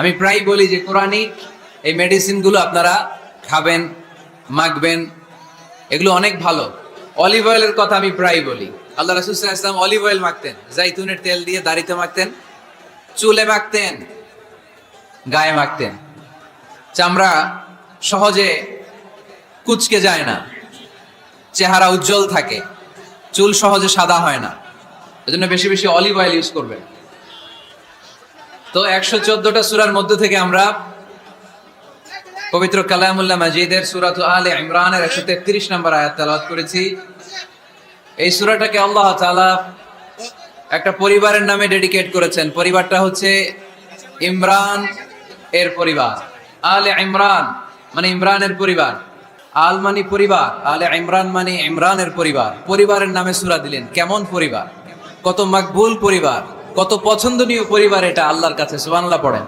আমি প্রায় বলি যে কোরআনিক এই মেডিসিনগুলো আপনারা খাবেন, মাখবেন, এগুলো অনেক ভালো। অলিভ অয়েলের কথা আমি প্রায় বলি। আল্লাহ রাসুল ইসলাম অলিভ অয়েল মাখতেন, জাইতুনের তেল দিয়ে দাড়িতে মাখতেন, চুলে মাখতেন, গায়ে মাখতেন। চামড়া সহজে কুচকে যায় না, চেহারা উজ্জ্বল থাকে, চুল সহজে সাদা হয় না। এজন্য বেশি বেশি অলিভ অয়েল ইউজ করবেন। তো একশো চোদ্দটা সুরার মধ্য থেকে আমরা পবিত্র কালামুল্লাহ মাজিদের সুরাত আলে ইমরানের একশো তেত্রিশ নম্বর আয়াত করেছি। এই সুরাটাকে আল্লাহ তাআলা একটা পরিবারের নামে ডেডিকেট করেছেন। পরিবারটা হচ্ছে ইমরান এর পরিবার। আলে ইমরান মানে ইমরানের পরিবার। আল মানে পরিবার। আলে ইমরান মানে ইমরানের পরিবার। পরিবারের নামে সুরা দিলেন। কেমন পরিবার? কত মাকবুল পরিবার। কত পছন্দনীয় পরিবার এটা আল্লাহর কাছে সুবানলা পড়েন।